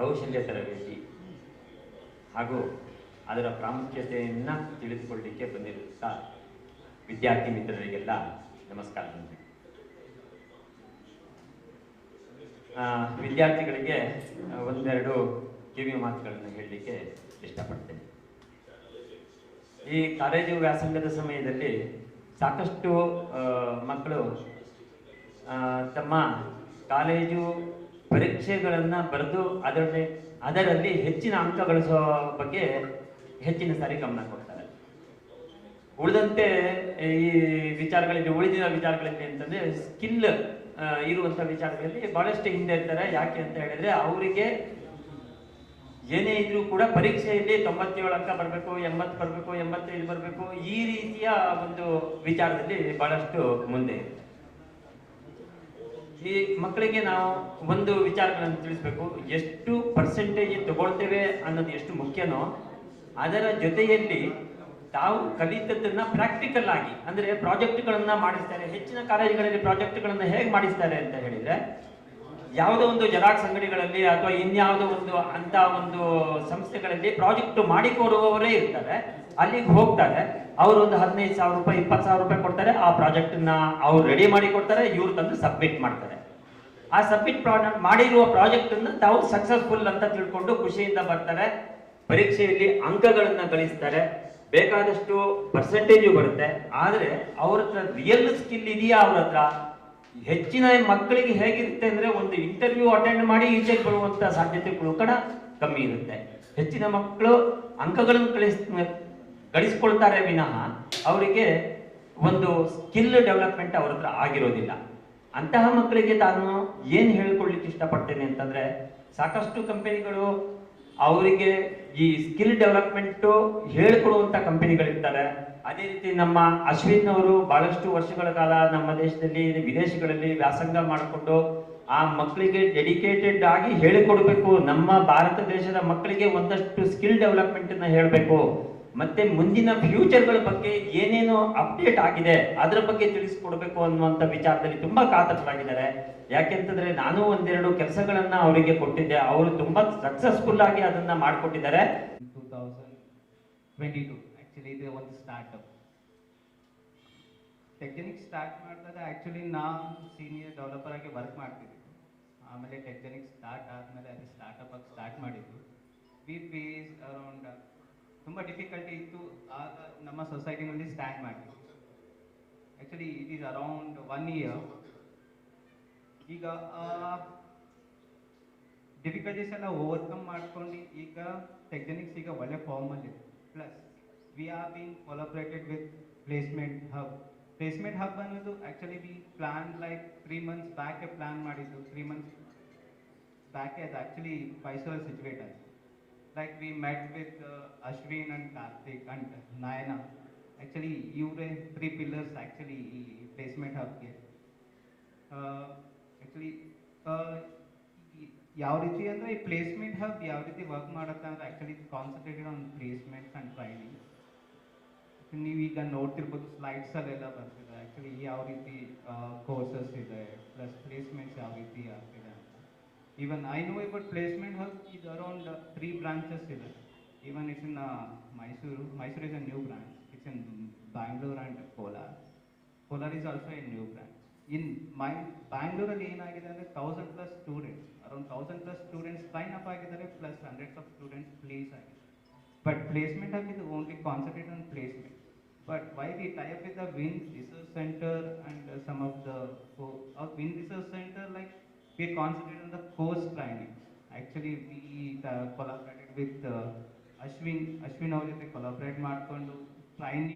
ಕೌಶಲ್ಯ ತರಬೇತಿ ಹಾಗೂ ಅದರ ಪ್ರಾಮುಖ್ಯತೆಯನ್ನು ತಿಳಿದುಕೊಳ್ಳಲಿಕ್ಕೆ ಬಂದಿರುವಂಥ ವಿದ್ಯಾರ್ಥಿ ಮಿತ್ರರಿಗೆಲ್ಲ ನಮಸ್ಕಾರ ವಿದ್ಯಾರ್ಥಿಗಳಿಗೆ ಒಂದೆರಡು ಕಿವಿ ಮಾತುಗಳನ್ನು ಹೇಳಲಿಕ್ಕೆ ಇಷ್ಟಪಡ್ತೇನೆ. ಈ ಕಾಲೇಜು ವ್ಯಾಸಂಗದ ಸಮಯದಲ್ಲಿ ಸಾಕಷ್ಟು ಮಕ್ಕಳು ತಮ್ಮ ಕಾಲೇಜು ಪರೀಕ್ಷೆಗಳನ್ನು ಬರೆದು ಅದರಲ್ಲಿ ಅದರಲ್ಲಿ ಹೆಚ್ಚಿನ ಅಂಕ ಗಳಿಸೋ ಬಗ್ಗೆ ಹೆಚ್ಚಿನ ಸಾರಿ ಗಮನ ಕೊಡ್ತಾರೆ ಉಳಿದಂತೆ ಈ ವಿಚಾರಗಳಲ್ಲಿ ಉಳಿದಿರೋ ವಿಚಾರಗಳಲ್ಲಿ ಅಂತಂದ್ರೆ ಸ್ಕಿಲ್ ಇರುವಂತ ವಿಚಾರಗಳಲ್ಲಿ ಬಹಳಷ್ಟು ಹಿಂದೆ ಇರ್ತಾರೆ ಯಾಕೆ ಅಂತ ಹೇಳಿದ್ರೆ ಅವರಿಗೆ ಏನೇ ಇದ್ರೂ ಕೂಡ ಪರೀಕ್ಷೆಯಲ್ಲಿ ತೊಂಬತ್ತೇಳು ಅಂಕ ಬರಬೇಕು, ಎಂಬತ್ತು ಬರಬೇಕು, ಎಂಬತ್ತೈದು ಬರಬೇಕು, ಈ ರೀತಿಯ ಒಂದು ವಿಚಾರದಲ್ಲಿ ಬಹಳಷ್ಟು ಮುಂದೆ. ಈ ಮಕ್ಕಳಿಗೆ ನಾವು ಒಂದು ವಿಚಾರಗಳನ್ನು ತಿಳಿಸ್ಬೇಕು. ಎಷ್ಟು ಪರ್ಸೆಂಟೇಜ್ ತಗೊಳ್ತೇವೆ ಅನ್ನೋದು ಎಷ್ಟು ಮುಖ್ಯನೋ, ಅದರ ಜೊತೆಯಲ್ಲಿ ತಾವು ಕಲಿತದ್ದನ್ನ ಪ್ರಾಕ್ಟಿಕಲ್ ಆಗಿ, ಅಂದ್ರೆ ಪ್ರಾಜೆಕ್ಟ್ಗಳನ್ನ ಮಾಡಿಸ್ತಾರೆ, ಹೆಚ್ಚಿನ ಕಾಲೇಜುಗಳಲ್ಲಿ ಪ್ರಾಜೆಕ್ಟ್ಗಳನ್ನ ಹೇಗೆ ಮಾಡಿಸ್ತಾರೆ ಅಂತ ಹೇಳಿದ್ರೆ, ಯಾವುದೋ ಒಂದು ಜೆರಾಕ್ಸ್ ಅಂಗಡಿಗಳಲ್ಲಿ ಅಥವಾ ಇನ್ಯಾವುದೋ ಒಂದು ಅಂತ ಒಂದು ಸಂಸ್ಥೆಗಳಲ್ಲಿ ಪ್ರಾಜೆಕ್ಟ್ ಮಾಡಿಕೊಡುವವರೇ ಇರ್ತಾರೆ. ಅಲ್ಲಿಗೆ ಹೋಗ್ತಾರೆ. ಅವರು ಒಂದು ಹದಿನೈದು ಸಾವಿರ ರೂಪಾಯಿ, ಇಪ್ಪತ್ತು ಸಾವಿರ ರೂಪಾಯಿ ಕೊಡ್ತಾರೆ. ಆ ಪ್ರಾಜೆಕ್ಟ್ನ ಅವ್ರು ರೆಡಿ ಮಾಡಿ ಕೊಡ್ತಾರೆ. ಇವ್ರು ತಂದು ಸಬ್ಮಿಟ್ ಮಾಡ್ತಾರೆ. ಆ ಸಬ್ಮಿಟ್ ಮಾಡಿರುವ ಪ್ರಾಜೆಕ್ಟ್ ಅನ್ನ ತಾವು ಸಕ್ಸಸ್ಫುಲ್ ಅಂತ ತಿಳ್ಕೊಂಡು ಖುಷಿಯಿಂದ ಬರ್ತಾರೆ. ಪರೀಕ್ಷೆಯಲ್ಲಿ ಅಂಕಗಳನ್ನು ಗಳಿಸ್ತಾರೆ. ಬೇಕಾದಷ್ಟು ಪರ್ಸೆಂಟೇಜು ಬರುತ್ತೆ. ಆದರೆ ಅವ್ರ ಹತ್ರ ರಿಯಲ್ ಸ್ಕಿಲ್ ಇದೆಯಾ ಅವ್ರ ಹತ್ರ? ಹೆಚ್ಚಿನ ಮಕ್ಕಳಿಗೆ ಹೇಗಿರುತ್ತೆ ಅಂದ್ರೆ ಒಂದು ಇಂಟರ್ವ್ಯೂ ಅಟೆಂಡ್ ಮಾಡಿ ಈಚೆಗೆ ಬರುವಂತ ಸಾಧ್ಯತೆಗಳು ಕೂಡ ಕಮ್ಮಿ ಇರುತ್ತೆ. ಹೆಚ್ಚಿನ ಮಕ್ಕಳು ಅಂಕಗಳನ್ನು ಕಳಿಸ್ ಗಳಿಸ್ಕೊಳ್ತಾರೆ ವಿನಃ ಅವರಿಗೆ ಒಂದು ಸ್ಕಿಲ್ ಡೆವಲಪ್ಮೆಂಟ್ ಅವ್ರ ಹತ್ರ ಆಗಿರೋದಿಲ್ಲ. ಅಂತಹ ಮಕ್ಕಳಿಗೆ ತಾನು ಏನು ಹೇಳ್ಕೊಳ್ಲಿಕ್ಕೆ ಇಷ್ಟಪಡ್ತೇನೆ ಅಂತಂದ್ರೆ ಸಾಕಷ್ಟು ಕಂಪನಿಗಳು ಅವರಿಗೆ ಈ ಸ್ಕಿಲ್ ಡೆವಲಪ್ಮೆಂಟ್ ಹೇಳ್ಕೊಡುವಂತ ಕಂಪನಿಗಳಿರ್ತಾರೆ. ಅದೇ ರೀತಿ ನಮ್ಮ ಅಶ್ವಿನ್ ಅವರು ಬಹಳಷ್ಟು ವರ್ಷಗಳ ಕಾಲ ನಮ್ಮ ದೇಶದಲ್ಲಿ ವಿದೇಶಗಳಲ್ಲಿ ವ್ಯಾಸಂಗ ಮಾಡಿಕೊಂಡು ಆ ಮಕ್ಕಳಿಗೆ ಡೆಡಿಕೇಟೆಡ್ ಆಗಿ ಹೇಳಿಕೊಡ್ಬೇಕು. ನಮ್ಮ ಭಾರತ ದೇಶದ ಮಕ್ಕಳಿಗೆ ಒಂದಷ್ಟು ಸ್ಕಿಲ್ ಡೆವಲಪ್ಮೆಂಟ್ ಹೇಳಬೇಕು. ಮತ್ತೆ ಮುಂದಿನ ಫ್ಯೂಚರ್ಗಳ ಬಗ್ಗೆ ಏನೇನು ಅಪ್ಡೇಟ್ ಆಗಿದೆ, ಅದರ ಬಗ್ಗೆ ತಿಳಿಸ್ಕೊಡ್ಬೇಕು ಅನ್ನುವಂಥ ವಿಚಾರದಲ್ಲಿ ತುಂಬಾ ಕಾತರರಾಗಿದ್ದಾರೆ. ಯಾಕೆಂತಂದ್ರೆ ನಾನು ಒಂದೆರಡು ಕೆಲಸಗಳನ್ನ ಅವರಿಗೆ ಕೊಟ್ಟಿದ್ದೆ. ಅವರು ತುಂಬಾ ಸಕ್ಸಸ್ಫುಲ್ ಆಗಿ ಅದನ್ನ ಮಾಡಿಕೊಟ್ಟಿದ್ದಾರೆ. ಟೂ ತೌಸಂಡ್ ಟ್ವೆಂಟಿ ಇದು ಒಂದು ಸ್ಟಾರ್ಟಪ್ ಟೆಕ್ನಿಕ್ ಸ್ಟಾರ್ಟ್ ಮಾಡಿದಾಗ ಆ್ಯಕ್ಚುಲಿ ನಾವು ಸೀನಿಯರ್ ಡೆವಲಪರ್ ಆಗಿ ವರ್ಕ್ ಮಾಡ್ತಿದ್ವಿ ಆಮೇಲೆ ಟೆಕ್ನಿಕ್ ಸ್ಟಾರ್ಟ್ ಆದಮೇಲೆ ಅದು ಸ್ಟಾರ್ಟಪ್ ಆಗಿ ಸ್ಟಾರ್ಟ್ ಮಾಡಿದ್ದು. ವಿ ತುಂಬ ಡಿಫಿಕಲ್ಟಿ ಇತ್ತು ಆಗ ನಮ್ಮ ಸೊಸೈಟಿನಲ್ಲಿ ಸ್ಟ್ಯಾಂಡ್ ಮಾಡಿದ್ವಿ actually it is around one year ಈಗ ಡಿಫಿಕಲ್ಟೀಸ್ ಎಲ್ಲ ಓವರ್ಕಮ್ ಮಾಡ್ಕೊಂಡು ಈಗ ಟೆಕ್ನಿಕ್ಸ್ ಈಗ ಒಳ್ಳೆ ಫಾರ್ಮಲ್ಲಿ plus we are been collaborated with placement hub placement hub ಅನ್ನೋದು actually we plan like three months ಬ್ಯಾಕೆ plan ಮಾಡಿದ್ದು ತ್ರೀ ಮಂತ್ಸ್ ಬ್ಯಾಕೆ ಅದು ಆ್ಯಕ್ಚುಲಿ ಮೈಸೂರಲ್ಲಿ ಸಿಚುವೇಟ್ ಆಯಿತು like we met with Ashwin and Karthik and Nayana actually ಇವರೇ three pillars actually ಈ placement ಹಬ್ಗೆ actually ಯಾವ ರೀತಿ ಅಂದರೆ ಈ ಪ್ಲೇಸ್ಮೆಂಟ್ ಹಬ್ ಯಾವ ರೀತಿ ವರ್ಕ್ ಮಾಡುತ್ತೆ ಅಂದರೆ actually concentrated on placements and training ನೀವು ಈಗ ನೋಡ್ತಿರ್ಬೋದು ಸ್ಲೈಡ್ಸಲ್ಲೆಲ್ಲ ಬರ್ತಿದೆ. ಆ್ಯಕ್ಚುಲಿ ಯಾವ ರೀತಿ ಕೋರ್ಸಸ್ ಇದೆ ಪ್ಲಸ್ ಪ್ಲೇಸ್ಮೆಂಟ್ಸ್ ಯಾವ ರೀತಿ ಆಗ್ತಿದೆ. ಅಂತ even I know about placement hub ಇದು ಅರೌಂಡ್ ತ್ರೀ ಬ್ರಾಂಚಸ್ ಇದೆ even it's in Mysuru Mysuru is a new branch it's in Bangalore and Kolar Kolar is also a new branch in my ಬ್ಯಾಂಗ್ಳೂರಲ್ಲಿ ಏನಾಗಿದೆ ಅಂದರೆ thousand plus students around thousand plus students sign up ಆಗಿದ್ದಾರೆ plus hundreds of students place ಆಗಿದೆ but placement ಆಗಿದ್ದು only concentrate on placement but why we tie up with the win research centre and some of the win research centre like we concentrate on the course training actually we collaborated with Ashwin Ashwin ಅವ್ರ ಜೊತೆ collaborate ಮಾಡಿಕೊಂಡು training